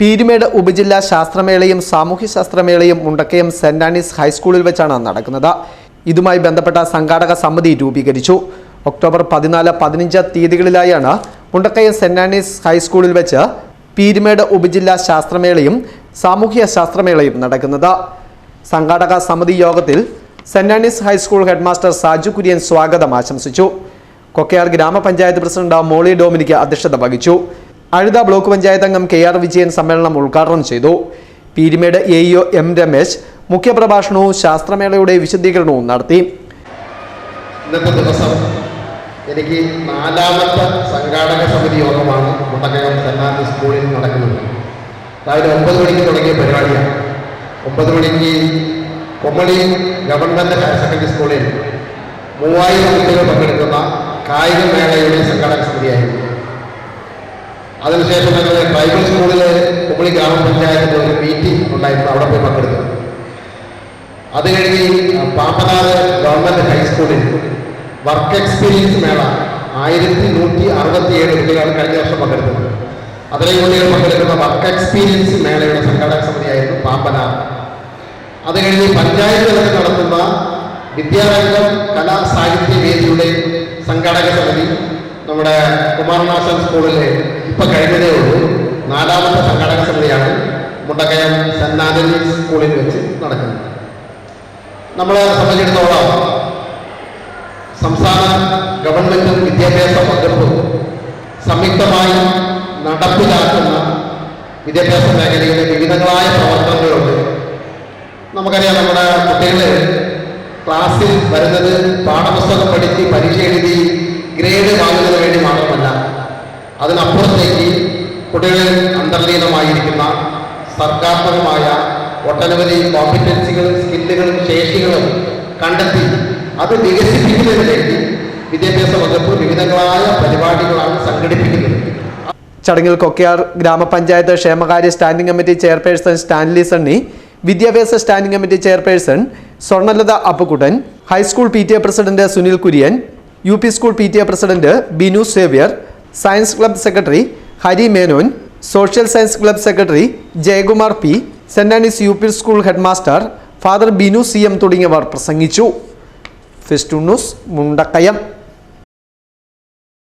പീരുമേട് ഉപജില്ലാ ശാസ്ത്രമേളയും സാമൂഹ്യശാസ്ത്രമേളയും മുണ്ടക്കയം സെന്റ് ആനീസ് ഹൈസ്കൂളിൽ വെച്ചാണ് നടക്കുന്നത്. ഇതുമായി ബന്ധപ്പെട്ട സംഘാടക സമിതി രൂപീകരിച്ചു. ഒക്ടോബർ പതിനാല് പതിനഞ്ച് തീയതികളിലായാണ് മുണ്ടക്കയം സെന്റ് ആനീസ് ഹൈസ്കൂളിൽ വെച്ച് പീരുമേട് ഉപജില്ലാ ശാസ്ത്രമേളയും സാമൂഹ്യ ശാസ്ത്രമേളയും നടക്കുന്നത്. സംഘാടക സമിതി യോഗത്തിൽ saint Anne's high school headmaster Saju Kurian സ്വാഗതം ആശംസിച്ചു. കൊക്കയാർ ഗ്രാമപഞ്ചായത്ത് പ്രസിഡന്റ് മോളി ഡോമിനിക്ക് അധ്യക്ഷത വഹിച്ചു. അഴുത ബ്ലോക്ക് പഞ്ചായത്ത് അംഗം കെ ആർ വിജയൻ സമ്മേളനം ഉദ്ഘാടനം ചെയ്തു. Peermade A EO M Ramesh മുഖ്യപ്രഭാഷണവും ശാസ്ത്രമേളയുടെ വിശദീകരണവും നടത്തി. ഇന്നത്തെ ദിവസം എനിക്ക് നാലാമത്തെ സംഘാടക സമിതി യോഗമാണ് മുണ്ടക്കയം സെന്റ് സ്കൂളിൽ നടക്കുന്നത്. രാവിലെ ഒമ്പത് മണിക്ക് തുടങ്ങിയ പരിപാടിയാണ്. ഒമ്പത് മണിക്ക് കൊമ്മളി ഗവൺമെന്റ് ഹയർ സെക്കൻഡറി സ്കൂളിൽ മൂവായിരം കുട്ടികൾ പങ്കെടുക്കുന്ന കായിക മേളയുടെ സംഘാടക സമിതിയായിരുന്നു. അതിനുശേഷം ഞങ്ങൾ ട്രൈബൽ സ്കൂളിൽ കുമളി ഗ്രാമപഞ്ചായത്തിന്റെ ഒരു മീറ്റിംഗ് ഉണ്ടായിരുന്നു. അവിടെ പോയി പങ്കെടുത്തു. അത് കഴിഞ്ഞ് പാപ്പനാട് ഗവൺമെന്റ് ഹൈസ്കൂളിൽ വർക്ക് എക്സ്പീരിയൻസ് മേള ആയിരത്തി നൂറ്റി അറുപത്തി ഏഴ് കുട്ടികളാണ് കഴിഞ്ഞ വർഷം പങ്കെടുത്തത്. അതിലെ കുട്ടികൾ പങ്കെടുക്കുന്ന വർക്ക് എക്സ്പീരിയൻസ് മേളയുടെ സംഘാടക സമിതിയായിരുന്നു പാപ്പനാട്. അത് കഴിഞ്ഞ് പഞ്ചായത്ത് നടത്തുന്ന വിദ്യാരംഗം കലാ സാഹിത്യ വേദിയുടെ സംഘാടക സമിതി നമ്മുടെ കുമാരനാശൻ സ്കൂളിൽ ഇപ്പൊ കഴിഞ്ഞതേ ഉള്ളൂ നാലാമത്തെ സംഘാടക സമിതിയാണ് മുണ്ടക്കയം സെന്റ് ആന്റണി സ്കൂളിൽ വെച്ച് നടക്കുന്നത്. നമ്മളെ സംബന്ധിച്ചിടത്തോളം സംസ്ഥാന ഗവൺമെന്റും വിദ്യാഭ്യാസ വകുപ്പും സംയുക്തമായി നടപ്പിലാക്കുന്ന വിദ്യാഭ്യാസ മേഖലയിലെ വിവിധങ്ങളായ പ്രവർത്തനങ്ങളുണ്ട്. നമുക്കറിയാം നമ്മുടെ കുട്ടികൾ ക്ലാസ്സിൽ വരുന്നത് പാഠപുസ്തകം പഠിച്ച് പരീക്ഷ എഴുതി ഗ്രേഡ് വാങ്ങുന്നതിന് വേണ്ടി അതിനപ്പുറത്തേക്ക് കുട്ടികളിൽ അന്തർലീനമായിരിക്കുന്ന സർഗാത്മകമായ ഒട്ടനവധി കോമ്പിറ്റൻസികളും സ്കില്ലുകളും ശേഷികളും കണ്ടെത്തി അത് വികസിപ്പിക്കുന്നതിലേക്ക് വിദ്യാഭ്യാസ വകുപ്പ് വിവിധങ്ങളായ പരിപാടികളാണ് സംഘടിപ്പിക്കുന്നത്. ചടങ്ങിൽ കൊക്കയാർ ഗ്രാമപഞ്ചായത്ത് ക്ഷേമകാര്യ standing committee chairperson Stanley Sunny വിദ്യാഭ്യാസ standing committee chairperson Swarnalatha Appukuttan high school P T A president Sunil Kurian U P school P T A president Binu Xavier science club secretary Hari Menon social science club secretary Jayakumar P saint Anne's U P school headmaster father Binu C M തുടങ്ങിയവർ പ്രസംഗിച്ചു. Fest news Mundakayam.